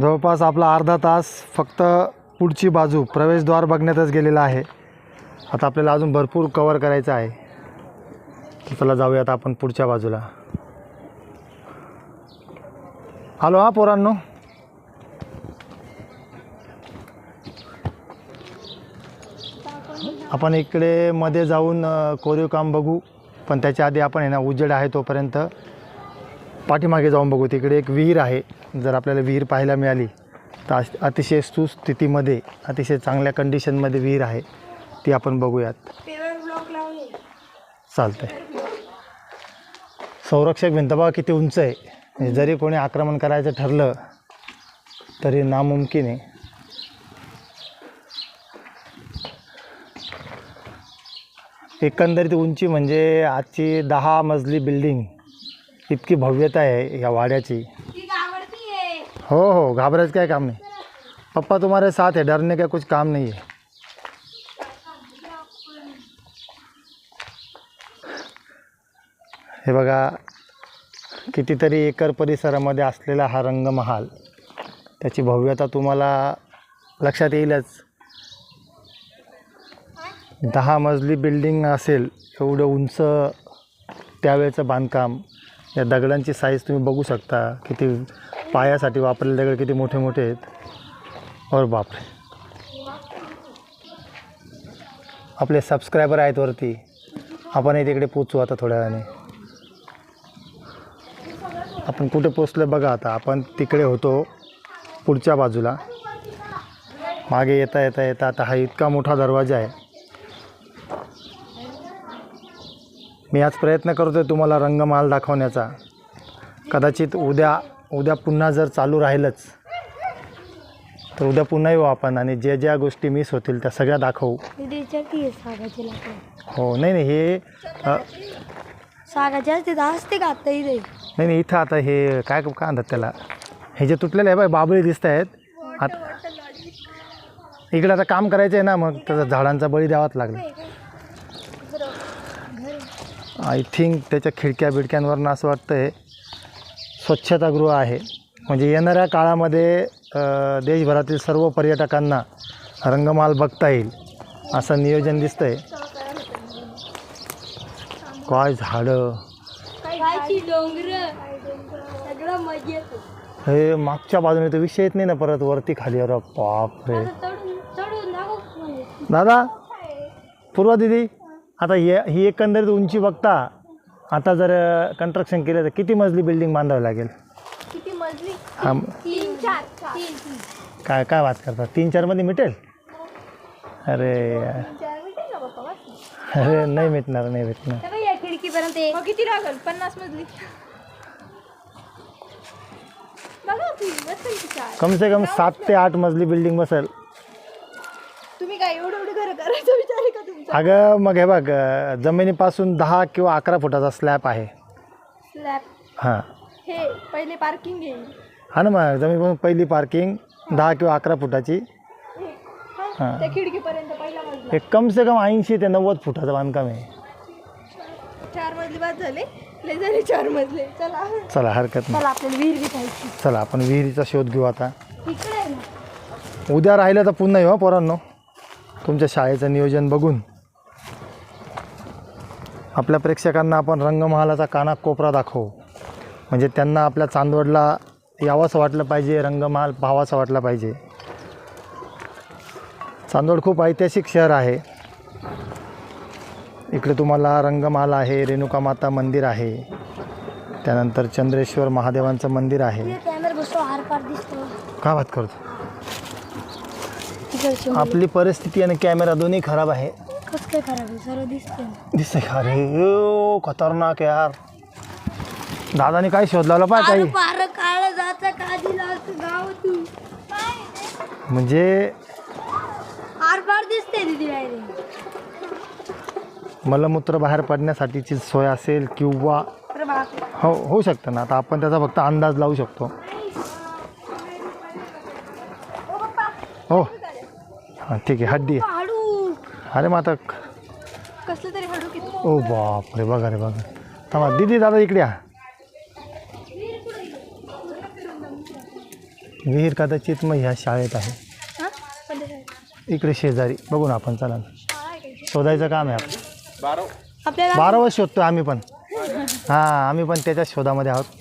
जवळपास आपला अर्धा तास फक्त पुढची बाजू प्रवेशद्वार बघण्यातच गेलेला आहे. आता आपल्याला अजून भरपूर कवर करायचं आहे. तर चला जाऊयात आपण पुढच्या बाजूला. हॅलो हा पोरांनो. आपण इकडे मध्ये जाऊन कोरीव काम बघू. पण त्याच्या आधी आपण आहे ना उजेड आहे तोपर्यंत. पाठीमागे जाऊन बघू. तिकडे एक विहीर आहे. जर आपल्याला विहीर पाहायला मिळाली तर अश- अतिशय सुस्थितीमध्ये अतिशय चांगल्या कंडिशनमध्ये विहीर आहे. ती आपण बघूयात. चालतंय. संरक्षक भिंत बघा किती उंच आहे. जरी कोणी आक्रमण करायचं ठरलं तरी नामुमकिन आहे. एकंदरीत उंची म्हणजे आजची दहा मजली बिल्डिंग. इतकी भव्यता आहे या वाड्याची. हो हो घाबरायचं काय काम नाही. पप्पा तुम्हारे साथ है डरने का कुछ काम नहीं है हे बघा कितीतरी एकर परिसरामध्ये असलेला हा रंगमहाल त्याची भव्यता तुम्हाला लक्षात येईलच. दहा मजली बिल्डिंग असेल एवढं उंच त्यावेळेचं बांधकाम. या दगडांची साईज तुम्ही बघू शकता. किती पायासाठी वापरलेले दगड किती मोठे मोठे आहेत. और बापरे. आपले सबस्क्रायबर आहेत वरती. आपणही तिकडे पोचू आता थोड्या वेळाने. आपण कुठे पोचलो बघा आता. आपण तिकडे होतो पुढच्या बाजूला. मागे येता येता येता आता हा इतका मोठा दरवाजा आहे. मी आज प्रयत्न करतोय तुम्हाला रंगमहाल दाखवण्याचा. कदाचित उद्या उद्या पुन्हा जर चालू राहिलंच तर उद्या पुन्हा येऊ आपण आणि ज्या ज्या गोष्टी मिस होतील त्या सगळ्या दाखवू. हो नाही नाही हे अ, असते का आता इथे? नाही नाही इथं आता हे काय काय म्हणतात त्याला? हे जे तुटलेले आहे बाय बाबळी दिसत आहेत. आता इकडे आता काम करायचं आहे ना मग त्याचा झाडांचा बळी द्यावाच लागला. आय थिंक त्याच्या खिडक्या बिडक्यांवरनं असं वाटतं आहे स्वच्छतागृह आहे. म्हणजे येणाऱ्या काळामध्ये देशभरातील सर्व पर्यटकांना रंगमाल बघता येईल असं नियोजन दिसतं आहे काय झाडं? हे मागच्या बाजूने तर विषय येत नाही ना परत वरती खाली. अरे बाप रे चढून चढून दाखव. दादा? पूर्वा दिदी? आता हे ही एकंदरीत उंची बघता आता जर कन्स्ट्रक्शन केलं तर किती मजली बिल्डिंग बांधावी लागेल? किती मजली? हा. तीन चार. तीन. काय काय बात करता? तीन चारमध्ये मिटेल? अरे यार. चार मिनिटं का बाप्पा बस. अरे नाही मिटणार नाही मिटणार. त्या बाई या खिडकीपर्यंत मग किती लागल? पन्नास मजली. बघा तुम्ही बसेल की चार. कम से कम सात ते आठ मजली बिल्डिंग बसेल. तुम्ही काय एवढं एवढं घर करायचा अगं मग हे बघ जमिनीपासून दहा किंवा अकरा फुटाचा स्लॅब आहे. स्लॅब हां. हे पहिले पार्किंग येईल हा ना मग जमिनीपासून पहिली पार्किंग दहा किंवा अकरा फुटाची. हां त्या खिडकीपर्यंत पहिला मजला एक कम से कम ऐंशी ते नव्वद फुटाचं बांधकाम आहे. चार मजली बाद झाले. लय झाले चार मजले. चला. चला हरकत नाही. चला आपल्याला विहीर चला आपण विहिरीचा शोध घेऊ आता. इकडे आहे ना. उद्या राहिलं तर पुन्हा येऊ हं पोरांनो. तुमच्या शाळेचं नियोजन बघून. आपल्या प्रेक्षकांना आपण रंगमहालाचा काना कोपरा दाखवू. म्हणजे त्यांना आपल्या चांदवडला यावंसं वाटलं पाहिजे रंगमहाल पाहावासा वाटला पाहिजे. चांदवड खूप ऐतिहासिक शहर आहे. इकडे तुम्हाला रंगमहाल आहे रेणुका माता मंदिर आहे. त्यानंतर चंद्रेश्वर महादेवांचं मंदिर आहे. काय बात करतो? आपली परिस्थिती आणि कॅमेरा दोन्ही खराब आहे. कस काय खराब आहे? सर्व दिसते दिसतंय का खतरनाक यार. दादाने काय शोध लावला पाय काही पार काळ गाव तू म्हणजे आर पार दिसते दिदी डायरेक्ट मलमूत्र बाहेर पडण्यासाठीची सोय असेल किंवा अरे बाप हो होऊ शकतं ना. आता आपण त्याचा फक्त अंदाज लावू शकतो. हो. हां ठीक आहे हड्डी आहे. हाडू. अरे मग आता कसलं तरी हडू किती? ओ बाप रे बघा रे बघा. थांबा दीदी दादा इकडे या. विहीर कदाचित मग ह्या शाळेत आहे. हां? इकडे शेजारी. बघू ना आपण चला शोधायचं काम आहे आपलं. आपल्याला बारा वर्ष शोधतो आम्ही पण. हां आम्ही पण त्याच्या शोधामध्ये आहोत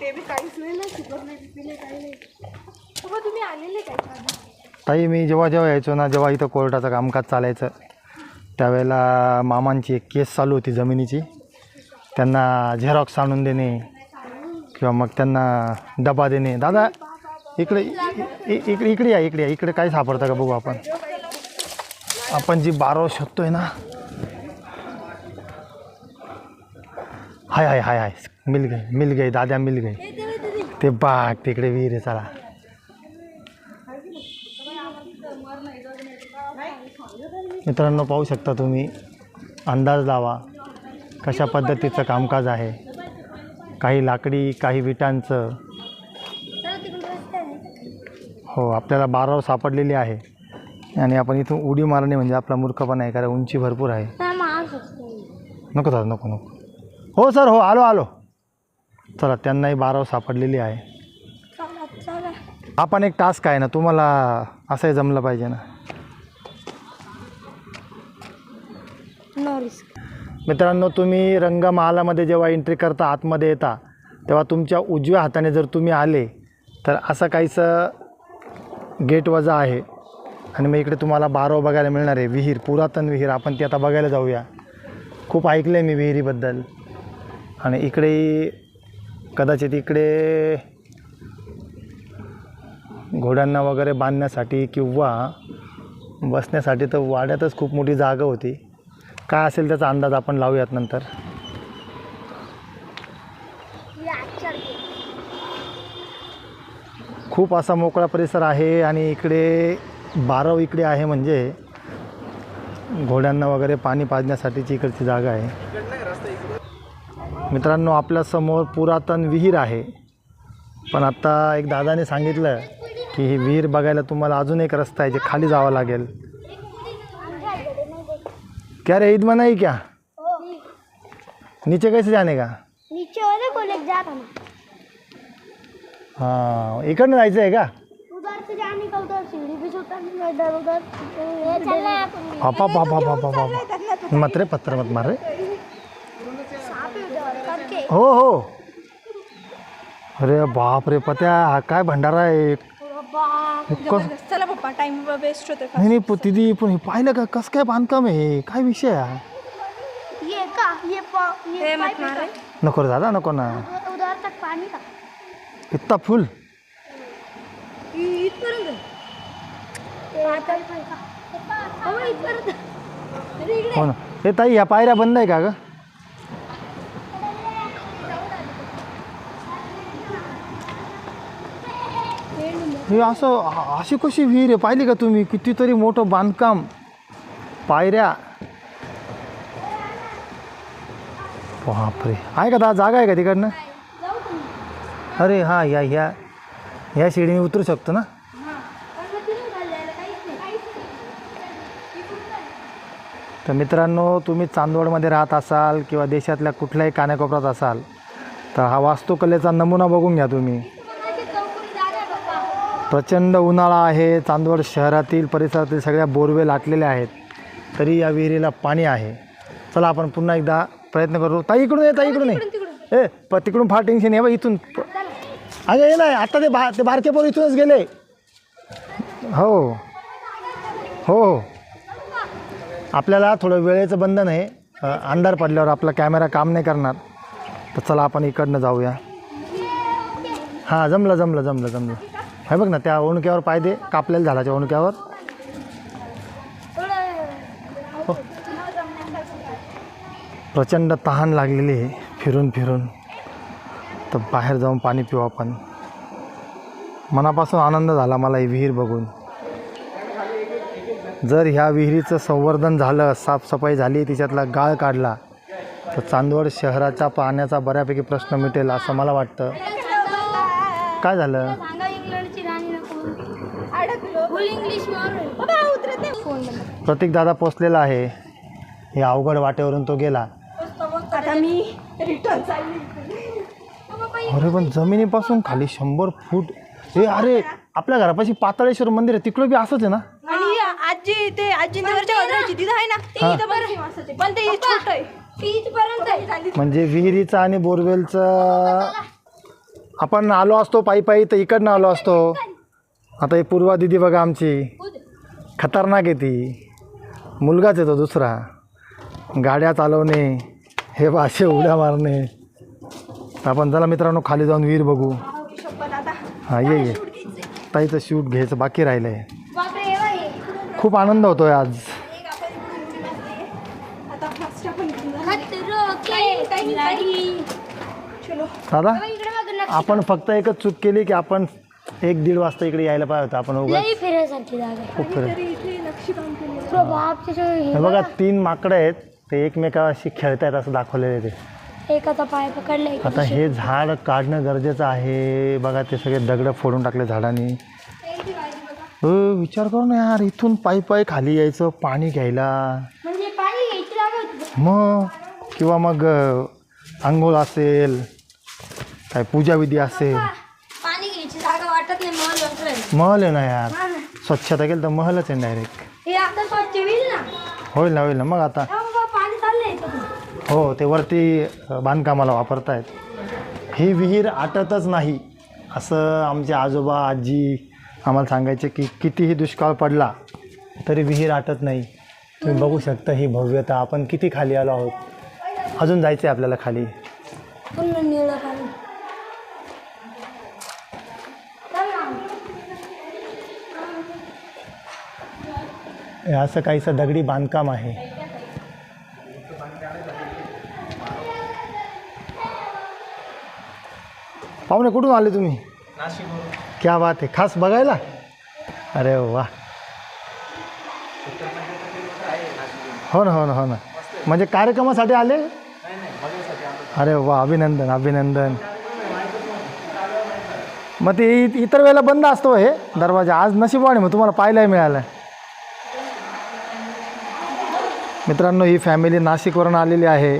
ते बी काहीच नाही ना शिकत नाही पिले काही नाही बाबा तुम्ही आलेले काय ताई मी जेव्हा जेव्हा यायचो ना जेव्हा इथं कोर्टाचं कामकाज चालायचं त्यावेळेला मामांची एक केस चालू होती जमिनीची. त्यांना झेरॉक्स आणून देणे किंवा मग त्यांना डबा देणे. दादा इकडे इकडे इकडे या इकडे या. इकडे काय सापडतं का बघू आपण? आपण जी बाराव शोधतोय ना. हाय हाय हाय हाय. मिल गई मिल गई दादा मिल गई ते बाग तिकडे विहीर आहे चला. मित्रांनो पाहू शकता तुम्ही अंदाज लावा कशा पद्धतीचं कामकाज आहे. काही लाकडी काही विटांचं. हो आपल्याला बाराव सापडलेली आहे. आणि आपण इथून उडी मारणे म्हणजे आपला मूर्खपणा आहे कारण उंची भरपूर आहे. नको दादा नको नको. हो सर हो आलो आलो. चला त्यांनाही बाराव सापडलेली आहे. चला चला. हा पण एक टास्क आहे ना तुम्हाला असंही जमलं पाहिजे नो. मित्रांनो तुम्ही रंगमहालामध्ये जेव्हा एंट्री करता आतमध्ये येता तेव्हा तुमच्या उजव्या हाताने जर तुम्ही आले तर असं काहीसं गेट वजा आहे. आणि मग इकडे तुम्हाला बारव बघायला मिळणार आहे. विहीर पुरातन विहीर. आपण ती आता बघायला जाऊया. खूप ऐकलं आहे मी विहिरीबद्दल. आणि इकडे कदाचित इकडे घोड्यांना वगैरे बांधण्यासाठी किंवा बसण्यासाठी तर वाड्यातच खूप मोठी जागा होती. काय असेल त्याचा अंदाज आपण लावूयात नंतर. खूप असा मोकळा परिसर आहे आणि इकडे बारव इकडे आहे म्हणजे घोड्यांना वगैरे पाणी पाजण्यासाठीची इकडची जागा आहे. मित्रांनो आपल्यासमोर पुरातन विहीर आहे. पण आता एक दादाने सांगितलं की ही विहीर बघायला तुम्हाला अजून एक रस्ता आहे जे खाली जावं लागेल. क्या रे ईद मनाई क्या? नीचे कैसे जाने का? नीचे वाले को लेके जाता हां इकडनं जायचं आहे का? उधर से जाने का उधर सीढ़ी भी से उतरने का इधर उधर। चलना है अपन पापा पापा पापा पापा। मत रे पत्र मत मार रे। सांप है उधर करके। हो हो। अरे बाप रे पत्या हा काय भंडारा आहे? कस चला पप्पा टाइम वेस्ट होतो नाही नाही प- दिदी पण हे पाहिलं का? कसं काय बांधकाम आहे हे? काय विषय आहे ये का? ये पा ये मत नको रे दादा नको ना. का? उधर तक पानी का? इत्ता फुल? इथपर्यंत. अहो, इथपर्यंत. अरे इकडे. हो ना. हे ताई ह्या पायऱ्या बंद आहे का ग? हे असं अशी कशी विहीर आहे? पाहिली का तुम्ही? कितीतरी मोठं बांधकाम. पायऱ्या. बापरे. आहे का दा जागा आहे का तिकडनं? अरे हां या ह्या ह्या शिडीने उतरू शकतो ना? तर मित्रांनो तुम्ही चांदवडमध्ये राहत असाल किंवा देशातल्या कुठल्याही कानाकोपऱ्यात असाल तर हा वास्तुकलेचा नमुना बघून घ्या तुम्ही. प्रचंड उन्हाळा आहे. चांदवड शहरातील परिसरातील सगळ्या बोरवेल आटलेल्या आहेत. तरी या विहिरीला पाणी आहे. चला आपण पुन्हा एकदा प्रयत्न करू. ताई इकडून ये ताई इकडून ये. ए प तिकडून फार टेन्शन आहे बा इथून. अगं ये नाही आता ते बा ते बारके पोर इथूनच गेले. हो. हो. हो आपल्याला थोडं वेळेचं बंधन आहे. अंधार पडल्यावर आपला कॅमेरा काम नाही करणार. तर चला आपण इकडनं जाऊया. हां जमलं जमलं जमलं जमलं. हे बघ ना त्या ओणक्यावर पाय दे कापलेल्या झाडाच्या ओणक्यावर हो. प्रचंड तहान लागलेली आहे फिरून फिरून. तर बाहेर जाऊन पाणी पिऊ आपण. मनापासून आनंद झाला मला ही विहीर बघून. जर ह्या विहिरीचं संवर्धन झालं साफसफाई झाली तिच्यातला गाळ काढला तर चांदवड शहराच्या पाण्याचा बऱ्यापैकी प्रश्न मिटेल असं मला वाटतं. काय झालं सांगा इंग्लंडची राणी नको अडकलो फुल इंग्लिश मार बाबा उतरत नाही फोन बंद प्रतीक दादा पोचलेला आहे. या अवघड वाटेवरून तो गेला. आता मी रिटर्न चालली. अरे पण जमिनीपासून खाली शंभर फूट. हे अरे आपल्या घरापाशी पाताळेश्वर मंदिर आहे. तिकडं बी असंच आहे ना? आणि आजी ते आजींवरच्या वजनाची तिथं आहे ना? ते इथं बरं. पण ते छोट आहे. इथपर्यंत झाली म्हणजे विहिरीचं आणि बोरवेलचं आपण आलो असतो पायी पायी तर इकडनं आलो असतो. आता ही पूर्वा दिदी बघा आमची. खतरनाक आहे ती. मुलगाच येतो दुसरा. गाड्या चालवणे हे असे उड्या मारणे. आपण चला मित्रांनो खाली जाऊन विहीर बघू. हां ये ये. ताईचं शूट घ्यायचं बाकी राहिलं आहे खूप आनंद होतोय आज. दादा आपण फक्त एकच चूक केली की आपण एक दीड वाजता इकडे यायला पाहिजे होतं. आपण. खूप फिरत तरी इथे नक्षीकाम केलं तो बाप त्याच्या हे बघा तीन माकडं आहेत ते एकमेकाशी खेळतायत असं दाखवलेलं ते. एकाचा पाय पकडला आता एकाचा हे झाड काढणं गरजेचं आहे. बघा ते सगळे दगडं फोडून टाकले झाडांनी. अ, विचार करू ना यार इथून पायी पायी खाली यायचं पाणी घ्यायला. म्हणजे पाणी घ्यायची मग? किंवा मग अ, आंघोळ असेल काय पूजाविधी असेल. पाणी घ्यायची जागा वाटत नाही महल महल आहे ना यार? स्वच्छता केलं तर महलच आहे डायरेक्ट स्वच्छ होईल ना. होईल ना होईल ना. मग आता तेव्हा बाबा पाणी चाललंय इथं. हो ते वरती अ, बांधकामाला वापरतायत. ही विहीर आटतच नाही. असं आमचे आजोबा आजी आम्हाला सांगायचे की कितीही दुष्काळ पडला तरी विहीर आटत नाही. तुम्ही बघू शकता ही भव्यता. आपण किती खाली आलो आहोत? अजून जायचं आहे आपल्याला खाली. पाणी चल ना. हे असं काहीसं दगडी बांधकाम आहे. पाहुणे कुठून आले तुम्ही? क्या बात आहे. खास बघायला? अरे वा. हो ना हो ना हो ना. म्हणजे कार्यक्रमासाठी आले? अरे वा अभिनंदन अभिनंदन. मग ते इ- इतर वेळेला बंद असतो हे? दरवाजा आज नशीबवाणी मग तुम्हाला पाहायलाही मिळालं. मित्रांनो ही फॅमिली नाशिकवरून आलेली आहे.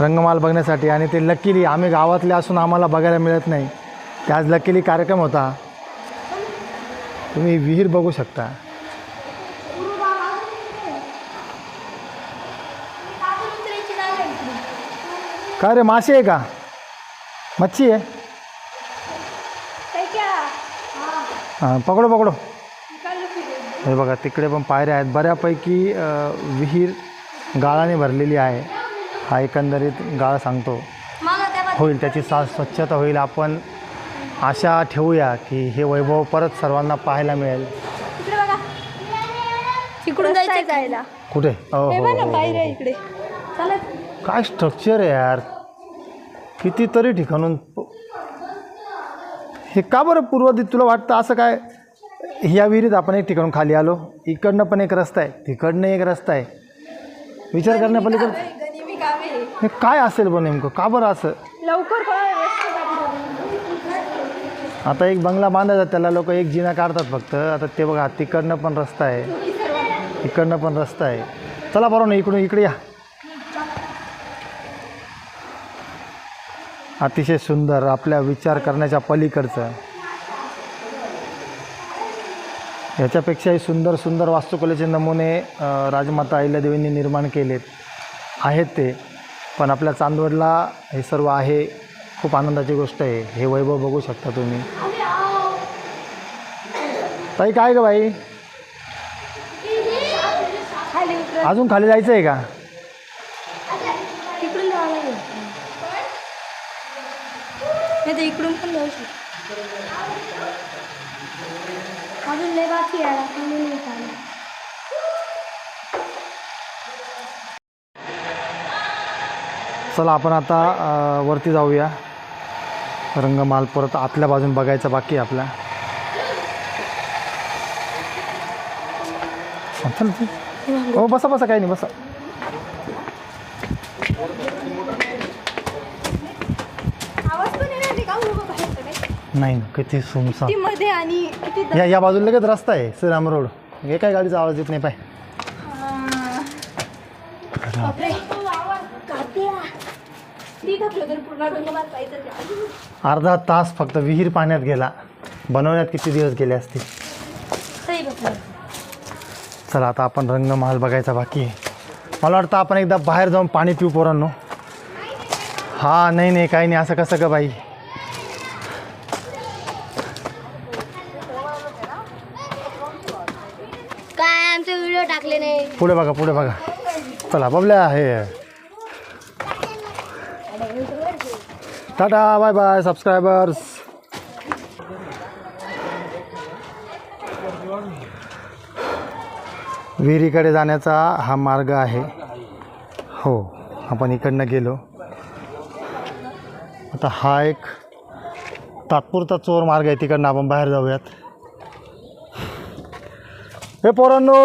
रंगमाल बघण्यासाठी आणि ते लकीली आम्ही गावातले असून आम्हाला बघायला मिळत नाही. ते आज लकीली कार्यक्रम होता. तुम्ही विहीर बघू शकता. काय रे मासे आहे का? मच्छी आहे? हां पकडो पकडो. हे बघा तिकडे पण पायऱ्या आहेत. बऱ्यापैकी विहीर गाळाने भरलेली आहे. हा एकंदरीत गाळ सांगतो. होईल त्याची सा स्वच्छता होईल. आपण आशा ठेवूया की हे वैभव परत सर्वांना पाहायला मिळेल. इकडे बघा तिकडून जायचं जायला. कुठे? हो हे हो, इकडे. काय स्ट्रक्चर आहे यार? कितीतरी ठिकाणून हे का बरं पूर्वदित तुला वाटतं असं काय? ह्या विहिरीत आपण एक ठिकाणून खाली आलो. इकडनं पण एक रस्ता आहे तिकडनं एक रस्ता आहे. विचार करण्यापलीकडे हे. काय असेल बरं नेमकं? का बरं असं? लवकर. आता एक बंगला बांधायचा त्याला लोक एक जिना काढतात फक्त. आता ते बघा तिकडनं पण रस्ता आहे. इकडनं पण रस्ता आहे. चला बरोबर ना इकडून इकडे या. अतिशय सुंदर आपल्या विचार करण्याच्या पलीकडचं. ह्याच्यापेक्षाही सुंदर सुंदर वास्तुकलेचे नमुने राजमाता अहिल्यादेवींनी निर्माण केलेत. आहेत ते. पण आपल्या चांदवडला हे सर्व आहे. खूप आनंदाची गोष्ट आहे. हे वैभव बघू शकता तुम्ही. ताई काय ग बाई? अजून खाली जायचं आहे का तिकडून जावं लागेल नाही तर इकडून पण जाऊ शकतो अजून याला बाकी आहे चला आपण आता वरती जाऊया. रंगमाल परत आतल्या बाजून बघायचं बाकी आपल्या हो बसा बसा काही नाही बसा आवाज पण येणार नाही का उभं बाहेर नाही किती सुमसा ती मध्ये आणि किती द- या या बाजूला लगेच रस्ता आहे श्रीराम रोड. हे काय गाडीचा आवाज येत नाही पाय. हा. बापरे. कात्या ती किती थकलो तर पूर्ण रंग मारता अर्धा तास फक्त विहीर पाण्यात गेला. बनवण्यात किती दिवस गेले असतील? सही बघ चला आता आपण रंगमहाल बघायचा बाकी आहे. मला वाटतं आपण एकदा बाहेर जाऊन पाणी पिऊ पोरांनो. हा नाही नाही काही नाही. असं कसं का बाई काय आमचे व्हिडिओ टाकले नाही पुढे बघा पुढे बघा. चला बबल्या हे. टाटा बाय बाय सबस्क्रायबर्स विहिरीकडे जाण्याचा हा मार्ग आहे. हो आपण इकडनं गेलो. आता हा एक तात्पुरता चोर मार्ग आहे. तिकडनं आपण बाहेर जाऊयात. हे पोरांनो!